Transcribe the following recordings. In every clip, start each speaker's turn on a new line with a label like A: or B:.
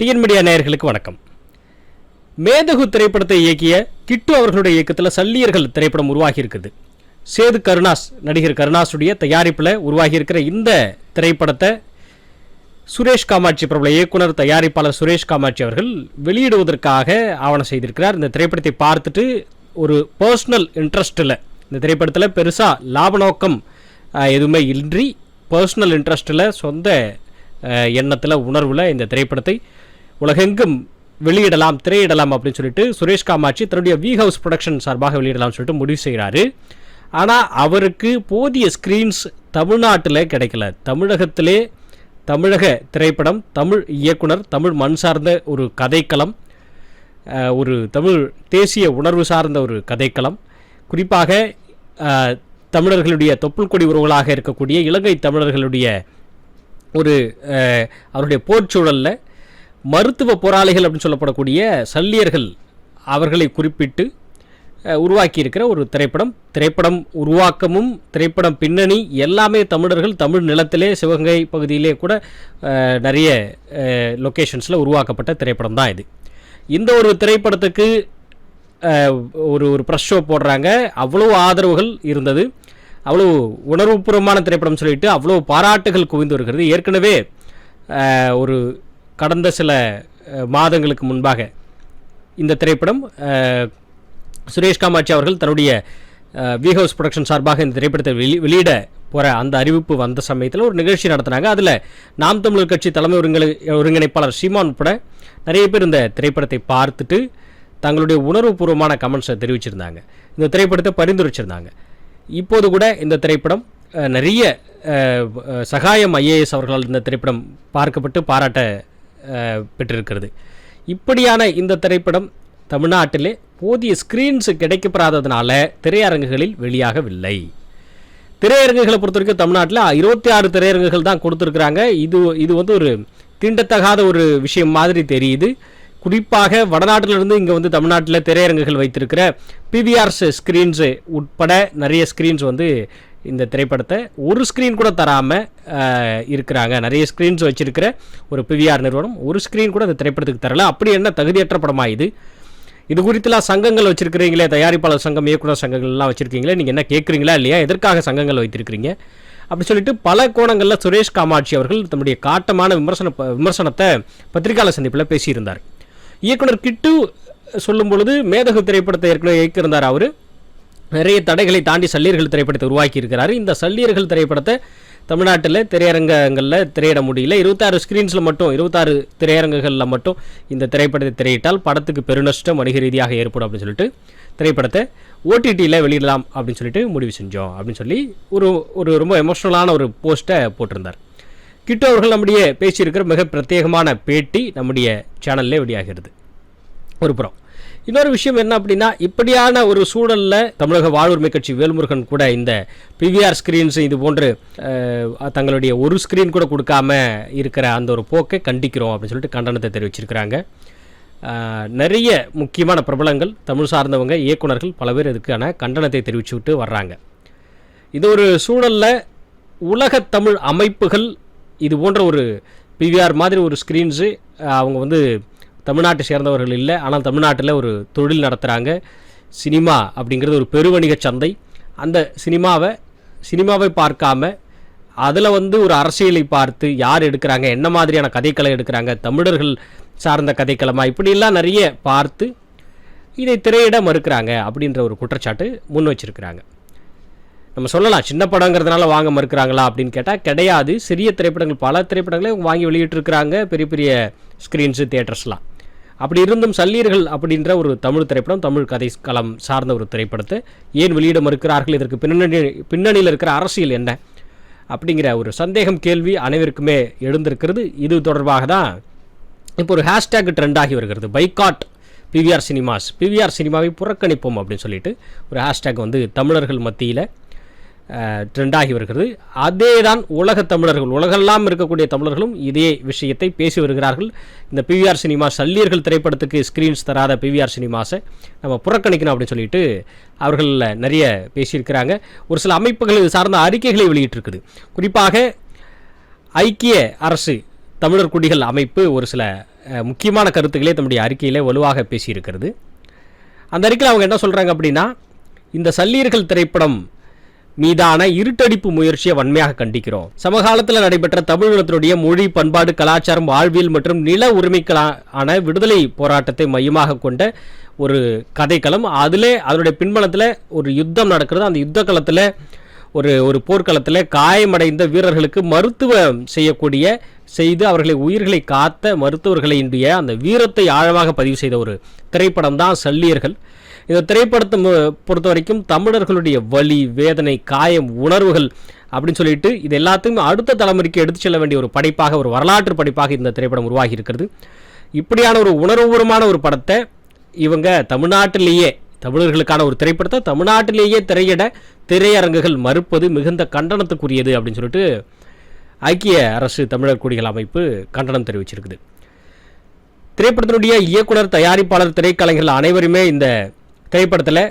A: TN media நேயர்களுக்கு வணக்கம். மேதகு திரைப்படத்தை இயக்கிய கிட்டு அவர்களுடைய இயக்கத்தில் சல்லியர்கள் திரைப்படம் உருவாகி இருக்குது சேது கருணாஸ் நடிகர் கருணாஸுடைய தயாரிப்பில் உருவாகி இருக்கிற இந்த திரைப்படத்தை சுரேஷ் காமாட்சி பிரபல இயக்குனர் தயாரிப்பாளர் சுரேஷ் காமாட்சி அவர்கள் வெளியிடுவதற்காக ஆவணம் செய்திருக்கிறார். இந்த திரைப்படத்தை பார்த்துட்டு ஒரு பர்சனல் இன்ட்ரெஸ்ட்டில் இந்த திரைப்படத்தில் பெருசாக லாப நோக்கம் எதுவுமே இன்றி பர்சனல் இன்ட்ரெஸ்ட்டில் சொந்த எண்ணத்தில் உணர்வில் இந்த திரைப்படத்தை உலகெங்கும் வெளியிடலாம் திரையிடலாம் அப்படின்னு சொல்லிட்டு சுரேஷ் காமாட்சி தன்னுடைய வி ஹவுஸ் ப்ரொடக்ஷன் சார்பாக வெளியிடலாம்னு சொல்லிட்டு முடிவு செய்கிறாரு. ஆனால் அவருக்கு போதிய ஸ்க்ரீன்ஸ் தமிழ்நாட்டில் கிடைக்கல. தமிழகத்திலே தமிழக திரைப்படம் தமிழ் இயக்குனர் தமிழ் மண் சார்ந்த ஒரு கதைக்களம் ஒரு தமிழ் தேசிய உணர்வு சார்ந்த ஒரு கதைக்களம். குறிப்பாக தமிழர்களுடைய தொப்புள் கொடி உறவுகளாக இருக்கக்கூடிய இலங்கை தமிழர்களுடைய ஒரு அவருடைய போர்ச்சூழலில் மருத்துவ போராளிகள் அப்படின்னு சொல்லப்படக்கூடிய சல்லியர்கள் அவர்களை குறிப்பிட்டு உருவாக்கியிருக்கிற ஒரு திரைப்படம். திரைப்படம் உருவாக்கமும் திரைப்படம் பின்னணி எல்லாமே தமிழர்கள் தமிழ் நிலத்திலே சிவகங்கை பகுதியிலே கூட நிறைய லொக்கேஷன்ஸில் உருவாக்கப்பட்ட திரைப்படம் தான் இது. இந்த ஒரு திரைப்படத்துக்கு ஒரு ஒரு ப்ரெஷ் ஷோ போடுறாங்க. அவ்வளோ ஆதரவுகள் இருந்தது. அவ்வளோ உணர்வுபூர்வமான திரைப்படம் சொல்லிட்டு அவ்வளோ பாராட்டுகள் குவிந்து வருகிறது. ஏற்கனவே ஒரு கடந்த சில மாதங்களுக்கு முன்பாக இந்த திரைப்படம் சுரேஷ் காமாட்சி அவர்கள் தன்னுடைய வி ஹவுஸ் ப்ரொடக்ஷன் சார்பாக இந்த திரைப்படத்தை வெளி வெளியிட போகிற அந்த அறிவிப்பு வந்த சமயத்தில் ஒரு நிகழ்ச்சி நடத்தினாங்க. அதில் நாம் தமிழர் கட்சி தலைமை ஒருங்கிணை ஒருங்கிணைப்பாளர் சீமான் உட்பட நிறைய பேர் இந்த திரைப்படத்தை பார்த்துட்டு தங்களுடைய உணர்வுபூர்வமான கமெண்ட்ஸை தெரிவிச்சிருந்தாங்க. இந்த திரைப்படத்தை பரிந்துரைச்சிருந்தாங்க. இப்போது கூட இந்த திரைப்படம் நிறைய சகாயம் ஐஏஎஸ் அவர்களால் இந்த திரைப்படம் பார்க்கப்பட்டு பாராட்ட பெற்றிருக்கிறது. இப்படியான இந்த திரைப்படம் தமிழ்நாட்டிலே போதிய ஸ்க்ரீன்ஸ் கிடைக்கப்படாததுனால திரையரங்குகளில் வெளியாகவில்லை. திரையரங்குகளை பொறுத்த வரைக்கும் தமிழ்நாட்டில் இருபத்தி ஆறு திரையரங்குகள் தான் கொடுத்துருக்குறாங்க. இது இது வந்து ஒரு தீண்டத்தகாத ஒரு விஷயம் மாதிரி தெரியுது. குறிப்பாக வடநாட்டிலிருந்து இங்கே வந்து தமிழ்நாட்டில் திரையரங்குகள் வைத்திருக்கிற பிவிஆர்ஸ் ஸ்க்ரீன்ஸு உட்பட நிறைய ஸ்க்ரீன்ஸ் வந்து இந்த திரைப்படத்தை ஒரு ஸ்க்ரீன் கூட தராமல் இருக்கிறாங்க. நிறைய ஸ்க்ரீன்ஸ் வச்சுருக்கிற ஒரு பிவிஆர் நிறுவனம் ஒரு ஸ்க்ரீன் கூட இந்த திரைப்படத்துக்கு தரல. அப்படி என்ன தகுதியற்ற படமாக இது? இது குறித்துலாம் சங்கங்கள் வச்சுருக்கிறீங்களே தயாரிப்பாளர் சங்கம் இயக்குனர் சங்கங்கள்லாம் வச்சுருக்கீங்களே நீங்கள் என்ன கேட்குறீங்களா இல்லையா? எதற்காக சங்கங்கள் வைத்திருக்கிறீங்க? அப்படி சொல்லிட்டு பல கோணங்களில் சுரேஷ் காமாட்சி அவர்கள் தன்னுடைய காட்டமான விமர்சன விமர்சனத்தை பத்திரிகையாளர் சந்திப்பில் பேசியிருந்தார். இயக்குனர் கிட்டு சொல்லும் பொழுது மேதகு திரைப்படத்தை ஏற்கனவே இயக்கியிருந்தார் அவர். நிறைய தடைகளை தாண்டி சல்லியர்கள் திரைப்படத்தை உருவாக்கி இருக்கிறாரு இந்த சல்லியர்கள் திரைப்படத்தை தமிழ்நாட்டில் திரையரங்கங்களில் திரையிட முடியல. இருபத்தாறு ஸ்க்ரீன்ஸில் மட்டும் இருபத்தாறு திரையரங்குகளில் மட்டும் இந்த திரைப்படத்தை திரையிட்டால் படத்துக்கு பெருநஷ்டம் வணிக ரீதியாக ஏற்படும் அப்படின்னு சொல்லிட்டு திரைப்படத்தை ஓடிடியில் வெளியிடலாம் அப்படின்னு சொல்லிட்டு முடிவு செஞ்சோம் அப்படின்னு சொல்லி ஒரு ஒரு ரொம்ப எமோஷ்னலான ஒரு போஸ்ட்டை போட்டிருந்தார். கிட்டோ அவர்கள் நம்முடைய பேசியிருக்கிற மிக பிரத்யேகமான பேட்டி நம்முடைய சேனல்லே வெளியாகிறது. ஒரு புறம். இன்னொரு விஷயம் என்ன அப்படின்னா இப்படியான ஒரு சூழலில் தமிழக வாழ்வுரிமை கட்சி வேல்முருகன் கூட இந்த பிவிஆர் ஸ்கிரீன்ஸ் இது போன்று தங்களுடைய ஒரு ஸ்க்ரீன் கூட கொடுக்காம இருக்கிற அந்த ஒரு போக்கை கண்டிக்கிறோம் அப்படின்னு சொல்லிட்டு கண்டனத்தை தெரிவிச்சிருக்கிறாங்க. நிறைய முக்கியமான பிரபலங்கள் தமிழ் சார்ந்தவங்க இயக்குனர்கள் பல பேர் இதுக்கான கண்டனத்தை தெரிவிச்சுக்கிட்டு வர்றாங்க. இது ஒரு சூழலில் உலகத் தமிழ் அமைப்புகள் இது போன்ற ஒரு பிவிஆர் மாதிரி ஒரு ஸ்க்ரீன்ஸு அவங்க வந்து தமிழ்நாட்டை சேர்ந்தவர்கள் இல்லை ஆனால் தமிழ்நாட்டில் ஒரு தொழில் நடத்துகிறாங்க சினிமா அப்படிங்கிறது ஒரு பெருவணிக சந்தை. அந்த சினிமாவை சினிமாவை பார்க்காம அதில் வந்து ஒரு அரசியலை பார்த்து யார் எடுக்கிறாங்க என்ன மாதிரியான கதைக்களை எடுக்கிறாங்க தமிழர்கள் சார்ந்த கதைக்களமா இப்படிலாம் நிறைய பார்த்து இதை திரையிட மறுக்கிறாங்க அப்படின்ற ஒரு குற்றச்சாட்டு முன் வச்சிருக்கிறாங்க. நம்ம சொல்லலாம் சின்ன படங்கிறதுனால வாங்க மறுக்கிறாங்களா அப்படின்னு கேட்டால் கிடையாது. சிறிய திரைப்படங்கள் பல திரைப்படங்களை வாங்கி வெளியிட்டிருக்கிறாங்க பெரிய பெரிய ஸ்க்ரீன்ஸு தியேட்டர்ஸ்லாம் அப்படி இருந்தும் சல்லீர்கள் அப்படின்ற ஒரு தமிழ் திரைப்படம் தமிழ் கதை களம் சார்ந்த ஒரு திரைப்படத்தை ஏன் வெளியிட மறுக்கிறார்கள்? இதற்கு பின்னணி பின்னணியில் இருக்கிற அரசியல் என்ன? அப்படிங்கிற ஒரு சந்தேகம் கேள்வி அனைவருக்குமே எழுந்திருக்கிறது. இது தொடர்பாக தான் இப்போ ஒரு ஹேஷ்டேக் ட்ரெண்ட் ஆகி வருகிறது. Boycott PVR cinemas. பிவிஆர் சினிமாவை புறக்கணிப்போம் அப்படின்னு சொல்லிட்டு ஒரு ஹேஷ்டேக் வந்து தமிழர்கள் மத்தியில் ட்ரெண்டாகி வருகிறது. அதே தான் உலக தமிழர்கள் உலகெல்லாம் இருக்கக்கூடிய தமிழர்களும் இதே விஷயத்தை பேசி வருகிறார்கள். இந்த பிவிஆர் சினிமா சல்லியர்கள் திரைப்படத்துக்கு ஸ்க்ரீன்ஸ் தராத பிவிஆர் சினிமாஸை நம்ம புறக்கணிக்கணும் அப்படின்னு சொல்லிட்டு அவர்கள் நிறைய பேசியிருக்கிறாங்க. ஒரு சில அமைப்புகள் இது சார்ந்த அறிக்கைகளை வெளியிட்டிருக்குது. குறிப்பாக ஐக்கிய அரசு தமிழர் குடிகள் அமைப்பு ஒரு சில முக்கியமான கருத்துக்களே தம்முடைய அறிக்கையிலே வலுவாக பேசியிருக்கிறது. அந்த அறிக்கையில் அவங்க என்ன சொல்கிறாங்க அப்படின்னா இந்த சல்லீர்கள் திரைப்படம் மீதான இருட்டடிப்பு முயற்சியை வன்மையாக கண்டிக்கிறோம். சமகாலத்தில் நடைபெற்ற தமிழகத்தினுடைய மொழி பண்பாடு கலாச்சாரம் வாழ்வியல் மற்றும் நில உரிமைக்கான விடுதலை போராட்டத்தை மையமாக கொண்ட ஒரு கதைக்களம். அதில் அதனுடைய பின்பலத்தில் ஒரு யுத்தம் நடக்கிறது. அந்த யுத்த களத்தில் ஒரு ஒரு போர்க்களத்தில் காயமடைந்த வீரர்களுக்கு மருத்துவம் செய்யக்கூடிய செய்து அவர்களை உயிர்களை காத்த மருத்துவர்களினுடைய அந்த வீரத்தை ஆழமாக பதிவு செய்த ஒரு திரைப்படம் தான் சல்லியர்கள். இந்த திரைப்படத்தை பொறுத்த வரைக்கும் தமிழர்களுடைய வலி வேதனை காயம் உணர்வுகள் அப்படின்னு சொல்லிட்டு இது எல்லாத்தையும் அடுத்த தலைமுறைக்கு எடுத்து செல்ல வேண்டிய ஒரு படைப்பாக ஒரு வரலாற்று படைப்பாக இந்த திரைப்படம் உருவாகி இருக்கிறது இப்படியான ஒரு உணர்வுபூர்வமான ஒரு படத்தை இவங்க தமிழ்நாட்டிலேயே தமிழர்களுக்கான ஒரு திரைப்படத்தை தமிழ்நாட்டிலேயே திரையிட திரையரங்குகள் மறுப்பது மிகுந்த கண்டனத்துக்குரியது அப்படின்னு சொல்லிட்டு ஐக்கிய அரசு தமிழர் குடிகள் அமைப்பு கண்டனம் தெரிவிச்சிருக்குது. திரைப்படத்தினுடைய இயக்குனர் தயாரிப்பாளர் திரைக்கலைஞர்கள் அனைவருமே இந்த திரைப்படத்தில்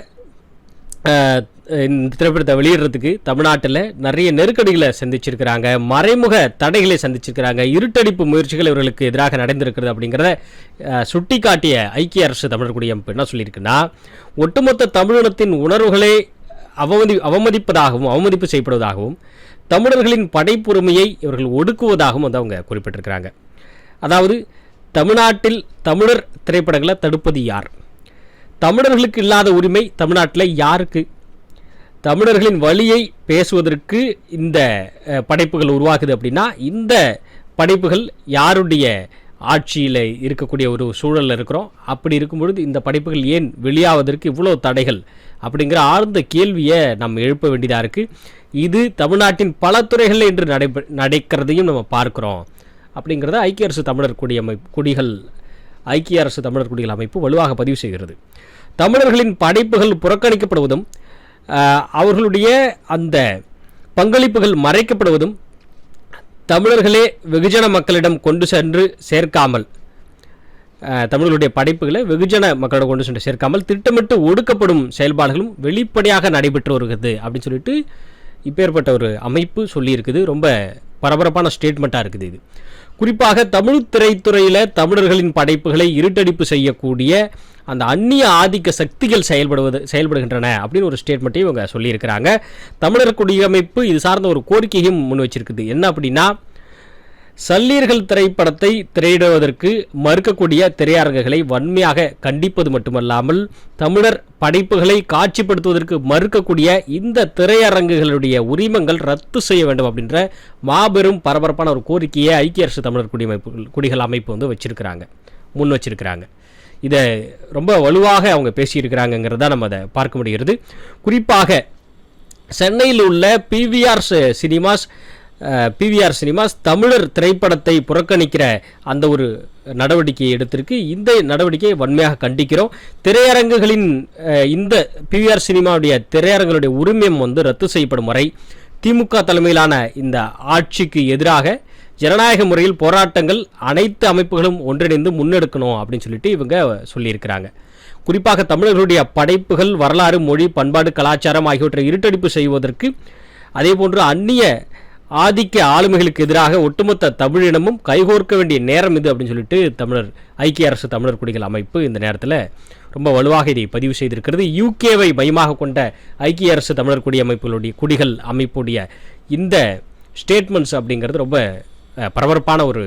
A: இந்த திரைப்படத்தை வெளியிடுறதுக்கு தமிழ்நாட்டில் நிறைய நெருக்கடிகளை சந்திச்சிருக்கிறாங்க. மறைமுக தடைகளை சந்திச்சிருக்கிறாங்க. இருட்டடிப்பு முயற்சிகள் இவர்களுக்கு எதிராக நடந்திருக்கிறது அப்படிங்கிறத சுட்டிக்காட்டிய ஐக்கிய அரசு தமிழர் குடியமைப்பு என்ன சொல்லியிருக்குன்னா ஒட்டுமொத்த தமிழினத்தின் உணர்வுகளை அவமதி அவமதிப்பதாகவும் அவமதிப்பு செய்யப்படுவதாகவும் தமிழர்களின் படைப்புரிமையை இவர்கள் ஒடுக்குவதாகவும் வந்து அவங்க குறிப்பிட்டிருக்கிறாங்க. அதாவது தமிழ்நாட்டில் தமிழர் திரைப்படங்களை தடுப்பது யார்? தமிழர்களுக்கு இல்லாத உரிமை தமிழ்நாட்டில் யாருக்கு? தமிழர்களின் வழியை பேசுவதற்கு இந்த படைப்புகள் உருவாகுது அப்படின்னா இந்த படைப்புகள் யாருடைய ஆட்சியில் இருக்கக்கூடிய ஒரு சூழலில் இருக்கிறோம். அப்படி இருக்கும் பொழுது இந்த படைப்புகள் ஏன் வெளியாவதற்கு இவ்வளோ தடைகள் அப்படிங்கிற ஆழ்ந்த கேள்வியை நம்ம எழுப்ப வேண்டியதாக இருக்குது இது தமிழ்நாட்டின் பல துறைகளில் இன்று நடைபெ நடக்கிறதையும் நம்ம பார்க்குறோம். அப்படிங்கிறத ஐக்கிய அரசு தமிழர் குடியமை குடிகள் ஐக்கிய அரசு தமிழர் குடிகள் அமைப்பு வலுவாக பதிவு செய்கிறது. தமிழர்களின் படைப்புகள் புறக்கணிக்கப்படுவதும் அவர்களுடைய அந்த பங்களிப்புகள் மறைக்கப்படுவதும் தமிழர்களே வெகுஜன மக்களிடம் கொண்டு சென்று சேர்க்காமல் தமிழர்களுடைய படைப்புகளை வெகுஜன மக்களிடம் கொண்டு சென்று சேர்க்காமல் திட்டமிட்டு ஒடுக்கப்படும் செயல்பாடுகளும் வெளிப்படையாக நடைபெற்று வருகிறது அப்படின்னு சொல்லிட்டு இப்பேற்பட்ட ஒரு அமைப்பு சொல்லியிருக்குது. ரொம்ப பரபரப்பான ஸ்டேட்மெண்ட்டாக இருக்குது இது. குறிப்பாக தமிழ் திரைத்துறையில் தமிழர்களின் படைப்புகளை இருட்டடிப்பு செய்யக்கூடிய அந்த அந்நிய ஆதிக்க சக்திகள் செயல்படுவது செயல்படுகின்றன அப்படின்னு ஒரு ஸ்டேட்மெண்ட்டையும் இவங்க சொல்லியிருக்கிறாங்க. தமிழர் குடியமைப்பு இது சார்ந்த ஒரு கோரிக்கையும் முன் வச்சிருக்குது என்ன அப்படின்னா சல்லீர்கள் திரைப்படத்தை திரையிடுவதற்கு மறுக்கக்கூடிய திரையரங்குகளை வன்மையாக கண்டிப்பது மட்டுமல்லாமல் தமிழர் படைப்புகளை காட்சிப்படுத்துவதற்கு மறுக்கக்கூடிய இந்த திரையரங்குகளுடைய உரிமங்கள் ரத்து செய்ய வேண்டும் அப்படின்ற மாபெரும் பரபரப்பான ஒரு கோரிக்கையை ஐக்கிய அரசு தமிழர் குடிமைப்பு குடிகள் அமைப்பு வந்து வச்சிருக்கிறாங்க முன் வச்சிருக்கிறாங்க. இதை ரொம்ப வலுவாக அவங்க பேசியிருக்கிறாங்கங்கிறத நம்ம அதை பார்க்க முடிகிறது. குறிப்பாக சென்னையில் உள்ள பிவிஆர் சினிமாஸ் பிவிஆர் சினிமாஸ் தமிழர் திரைப்படத்தை புறக்கணிக்கிற அந்த ஒரு நடவடிக்கையை எடுத்திருக்கு. இந்த நடவடிக்கையை வன்மையாக கண்டிக்கிறோம். திரையரங்குகளின் இந்த பிவிஆர் சினிமாவுடைய திரையரங்குகளுடைய உரிமம் வந்து ரத்து செய்யப்படும் வரை திமுக தலைமையிலான இந்த ஆட்சிக்கு எதிராக ஜனநாயக முறையில் போராட்டங்கள் அனைத்து அமைப்புகளும் ஒன்றிணைந்து முன்னெடுக்கணும் அப்படின்னு சொல்லிட்டு இவங்க சொல்லியிருக்கிறாங்க. குறிப்பாக தமிழர்களுடைய படைப்புகள் வரலாறு மொழி பண்பாடு கலாச்சாரம் ஆகியவற்றை இருட்டடிப்பு செய்வதற்கு அதேபோன்று அந்நிய ஆதிக்க ஆளுமைகளுக்கு எதிராக ஒட்டுமொத்த தமிழினமும் கைகோர்க்க வேண்டிய நேரம் இது அப்படின்னு சொல்லிட்டு தமிழர் ஐக்கிய அரசு தமிழர் குடிகள் அமைப்பு இந்த நேரத்தில் ரொம்ப வலுவாக இதை பதிவு செய்திருக்கிறது. யூகேவை மையமாக கொண்ட ஐக்கிய அரசு தமிழர் குடி அமைப்புகளுடைய குடிகள் அமைப்புடைய இந்த ஸ்டேட்மெண்ட்ஸ் அப்படிங்கிறது ரொம்ப பரபரப்பான ஒரு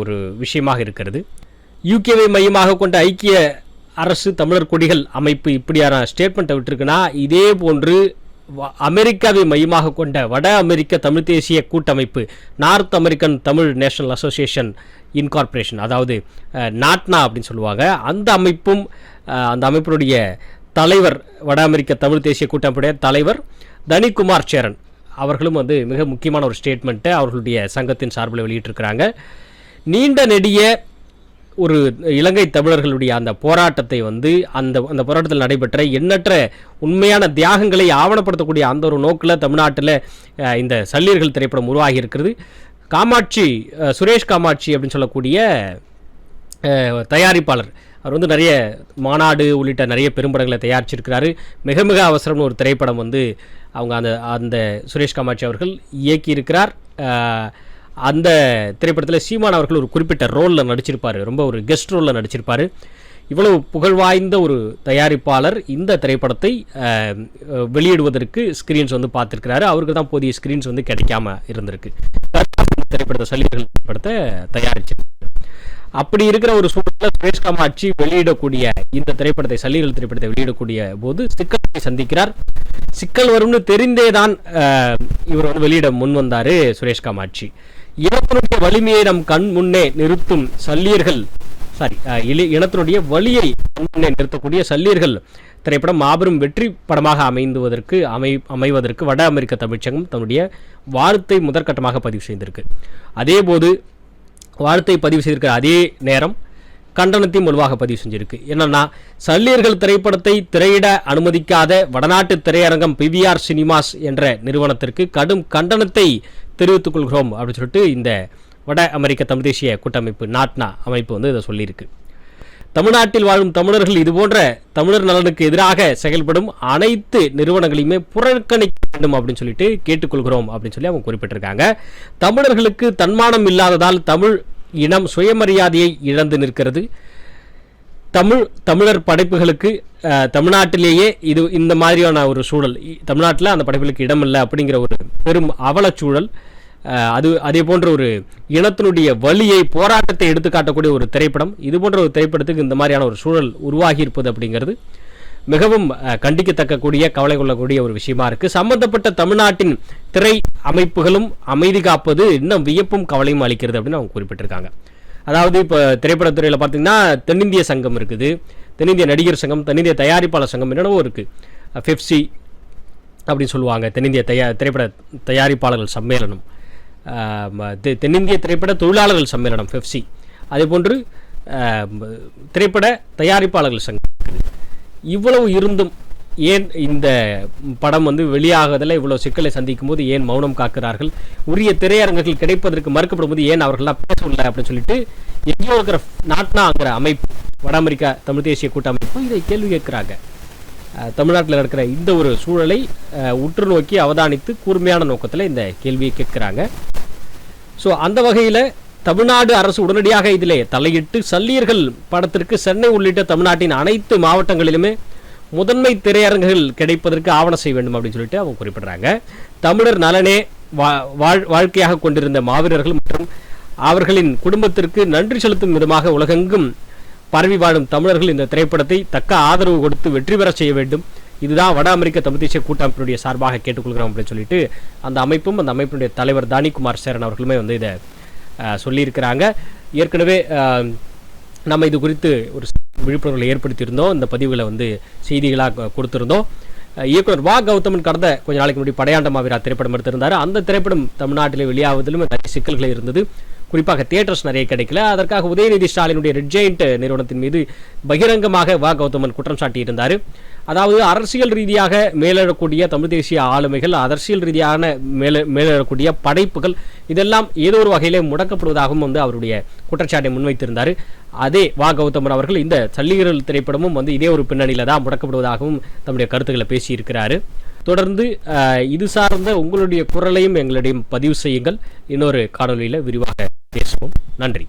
A: ஒரு விஷயமாக இருக்கிறது. யூகேவை மையமாக கொண்ட ஐக்கிய அரசு தமிழர் குடிகள் அமைப்பு இப்படியான ஸ்டேட்மெண்ட்டை விட்டுருக்குன்னா இதே போன்று அமெரிக்காவை மையமாக கொண்ட வட அமெரிக்க தமிழ் தேசிய கூட்டமைப்பு North American Tamil national association incorporation அதாவது நாட்னா அப்படின்னு சொல்லுவாங்க. அந்த அமைப்பும் அந்த அமைப்பினுடைய தலைவர் வட அமெரிக்க தமிழ் தேசிய கூட்டமைப்புடைய தலைவர் தனிக்குமார் சேரன். அவர்களும் வந்து மிக முக்கியமான ஒரு ஸ்டேட்மெண்ட்டை அவர்களுடைய சங்கத்தின் சார்பில் வெளியிட்டிருக்கிறாங்க. நீண்ட நெடிய ஒரு இலங்கை தமிழர்களுடைய அந்த போராட்டத்தை வந்து அந்த அந்த போராட்டத்தில் நடைபெற்ற எண்ணற்ற உண்மையான தியாகங்களை ஆவணப்படுத்தக்கூடிய அந்த ஒரு நோக்கில் தமிழ்நாட்டில் இந்த சல்லீர்கள் திரைப்படம் உருவாகி இருக்கிறது. காமாட்சி சுரேஷ் காமாட்சி அப்படின்னு சொல்லக்கூடிய தயாரிப்பாளர். அவர் வந்து நிறைய மாநாடு உள்ளிட்ட நிறைய பெரும்படங்களை தயாரிச்சிருக்கிறாரு. மிக மிக அவசரம்னு ஒரு திரைப்படம் வந்து அவங்க அந்த அந்த சுரேஷ் காமாட்சி அவர்கள் இயக்கியிருக்கிறார். அந்த திரைப்படத்தில் சீமான் அவர்கள் ஒரு குறிப்பிட்ட ரோலில் நடிச்சிருப்பார். ரொம்ப ஒரு கெஸ்ட் ரோலில் நடிச்சிருப்பார். இவ்வளவு புகழ்வாய்ந்த ஒரு தயாரிப்பாளர் இந்த திரைப்படத்தை அஹ், வெளியிடுவதற்கு ஸ்க்ரீன்ஸ் வந்து பார்த்துருக்கிறாரு. அவருக்கு தான் போதிய ஸ்க்ரீன்ஸ் வந்து கிடைக்காம இருந்திருக்கு. திரைப்படத்தை சல்லியர்கள் திரைப்படத்தை தயாரிச்சிருக்காரு. அப்படி இருக்கிற ஒரு சூழலில் சுரேஷ் காமாட்சி வெளியிடக்கூடிய இந்த திரைப்படத்தை சல்லிகள் திரைப்படத்தை வெளியிடக்கூடிய போது சிக்கலை சந்திக்கிறார். சிக்கல் வரும்னு தெரிந்தே தான் அஹ், இவர் வந்து வெளியிட முன் வந்தாரு சுரேஷ் காமாட்சி. இனத்தினுடைய வலிமையை நம் கண் முன்னே நிறுத்தும் சல்லியர்கள் சாரி இனத்தினுடைய வலியை முன்னே நிறுத்தக்கூடிய சல்லியர்கள் திரைப்படம் மாபெரும் வெற்றி படமாக அமைந்துவதற்கு அமை அமைவதற்கு வட அமெரிக்க தமிழ்ச்சங்கம் தன்னுடைய வாழ்த்தை முதற்கட்டமாக பதிவு செய்திருக்கு. அதேபோது வாழ்த்தை பதிவு செய்திருக்கிற அதே நேரம் கண்டனத்தையும் வலுவாக பதிவு செஞ்சிருக்கு. என்னன்னா சல்லியர்கள் திரைப்படத்தை திரையிட அனுமதிக்காத வடநாட்டு திரையரங்கம் பிவிஆர் சினிமாஸ் என்ற நிறுவனத்திற்கு கடும் கண்டனத்தை தெரிவித்துக் கொள்கிறோம் அப்படின்னு சொல்லிட்டு இந்த வட அமெரிக்க தமிழ் தேசிய கூட்டமைப்பு நாட்னா அமைப்பு வந்து இதை சொல்லியிருக்கு. தமிழ்நாட்டில் வாழும் தமிழர்கள் இதுபோன்ற தமிழர் நலனுக்கு எதிராக செயல்படும் அனைத்து நிறுவனங்களையுமே புறக்கணிக்க வேண்டும் அப்படின்னு சொல்லிட்டு கேட்டுக்கொள்கிறோம் அப்படின்னு சொல்லி அவங்க குறிப்பிட்டிருக்காங்க. தமிழர்களுக்கு தன்மானம் இல்லாததால் தமிழ் இனம் சுயமரியாதையை இழந்து நிற்கிறது. தமிழ் தமிழர் படைப்புகளுக்கு தமிழ்நாட்டிலேயே இது இந்த மாதிரியான ஒரு சூழல். தமிழ்நாட்டில் அந்த படைப்புகளுக்கு இடமில்லை அப்படிங்கிற ஒரு பெரும் அவலச்சூழல். அது அதே போன்ற ஒரு இனத்தினுடைய வழியை போராட்டத்தை எடுத்துக்காட்டக்கூடிய ஒரு திரைப்படம். இது போன்ற ஒரு திரைப்படத்துக்கு இந்த மாதிரியான ஒரு சூழல் உருவாகி இருப்பது அப்படிங்கிறது மிகவும் கண்டிக்கத்தக்கக்கூடிய கவலை கொள்ளக்கூடிய ஒரு விஷயமா இருக்குது சம்பந்தப்பட்ட தமிழ்நாட்டின் திரை அமைப்புகளும் அமைதி காப்பது இன்னும் வியப்பும் கவலையும் அளிக்கிறது அப்படின்னு அவங்க குறிப்பிட்டிருக்காங்க. அதாவது இப்போ திரைப்படத்துறையில் பார்த்தீங்கன்னா தென்னிந்திய சங்கம் இருக்குது. தென்னிந்திய நடிகர் சங்கம் தென்னிந்திய தயாரிப்பாளர் சங்கம் என்னென்னவோ இருக்குது ஃபெப்சி அப்படின்னு சொல்லுவாங்க. தென்னிந்திய தயா திரைப்பட தயாரிப்பாளர்கள் சம்மேளனம். தெ- தென்னிந்திய திரைப்பட தொழிலாளர்கள் சம்மேளனம் ஃபெப்சி அதே போன்று திரைப்பட தயாரிப்பாளர்கள் சங்கம் இவ்வளவு இருந்தும் ஏன் இந்த படம் வந்து வெளியாகதில் இவ்வளோ சிக்கலை சந்திக்கும் போது ஏன் மௌனம் காக்கிறார்கள்? உரிய திரையரங்குகள் கிடைப்பதற்கு மறுக்கப்படும் போது ஏன் அவர்கள்லாம் பேசவில்லை அப்படின்னு சொல்லிட்டு எங்கேயோ இருக்கிற நாட்னாங்கிற அமைப்பு வட அமெரிக்கா தமிழ் தேசிய கூட்டமைப்பு இதை கேள்வி கேட்குறாங்க. தமிழ்நாட்டில் நடக்கிற இந்த ஒரு சூழலை உற்று நோக்கி அவதானித்து கூர்மையான நோக்கத்தில் இந்த கேள்வியை கேட்குறாங்க. ஸோ அந்த வகையில் தமிழ்நாடு அரசு உடனடியாக இதிலே தலையிட்டு சல்லியர்கள் படத்திற்கு சென்னை உள்ளிட்ட தமிழ்நாட்டின் அனைத்து மாவட்டங்களிலுமே முதன்மை திரையரங்குகள் கிடைப்பதற்கு ஆவணம் செய்ய வேண்டும் அப்படின்னு சொல்லிட்டு அவங்க குறிப்பிடுறாங்க. தமிழர் நலனே வா- வாழ் வாழ்க்கையாக கொண்டிருந்த மாவீரர்கள் மற்றும் அவர்களின் குடும்பத்திற்கு நன்றி செலுத்தும் விதமாக உலகெங்கும் பரவி வாழும் தமிழர்கள் இந்த திரைப்படத்தை தக்க ஆதரவு கொடுத்து வெற்றி பெற செய்ய வேண்டும். இதுதான் வட அமெரிக்க தமிழ் தேசிய கூட்டமைப்பினுடைய சார்பாக கேட்டுக்கொள்கிறோம் அப்படின்னு சொல்லிட்டு அந்த அமைப்பும் அந்த அமைப்பினுடைய தலைவர் தானிகுமார் சேரன் அவர்களுமே வந்து இதை சொல்லியிருக்கிறாங்க. ஏற்கனவே நம்ம இது குறித்து ஒரு விழிப்புணர்வுகளை ஏற்படுத்தியிருந்தோம். இந்த பதிவுகளை வந்து செய்திகளாக கொடுத்திருந்தோம். இயக்குனர் வா. கௌதமன் கடந்த கொஞ்ச நாளைக்கு முன்னாடி படையாண்ட மாவீரா திரைப்படம் எடுத்திருந்தார். அந்த திரைப்படம் தமிழ்நாட்டில் வெளியாவதிலும் நிறைய சிக்கல்கள் இருந்தது. குறிப்பாக தியேட்டர்ஸ் நிறைய கிடைக்கல. அதற்காக உதயநிதி ஸ்டாலினுடைய ரெட் ஜெயிண்ட் நிறுவனத்தின் மீது பகிரங்கமாக வா. கௌதமன் குற்றம் சாட்டியிருந்தார். அதாவது அரசியல் ரீதியாக மேலெழக்கூடிய தமிழ் தேசிய ஆளுமைகள் அரசியல் ரீதியான மேல மேலெழக்கூடிய படைப்புகள் இதெல்லாம் ஏதோ ஒரு வகையிலே முடக்கப்படுவதாகவும் வந்து அவருடைய குற்றச்சாட்டை முன்வைத்திருந்தார். அதே வா கௌதமன் அவர்கள் இந்த சல்லிகரல் திரைப்படமும் வந்து இதே ஒரு பின்னணியில தான் முடக்கப்படுவதாகவும் தம்முடைய கருத்துக்களை பேசியிருக்கிறாரு. தொடர்ந்து இது சார்ந்த உங்களுடைய குரலையும் எங்களிடையும் பதிவு செய்யுங்கள். இன்னொரு காணொலியில் விரிவாக பேசுவோம். நன்றி.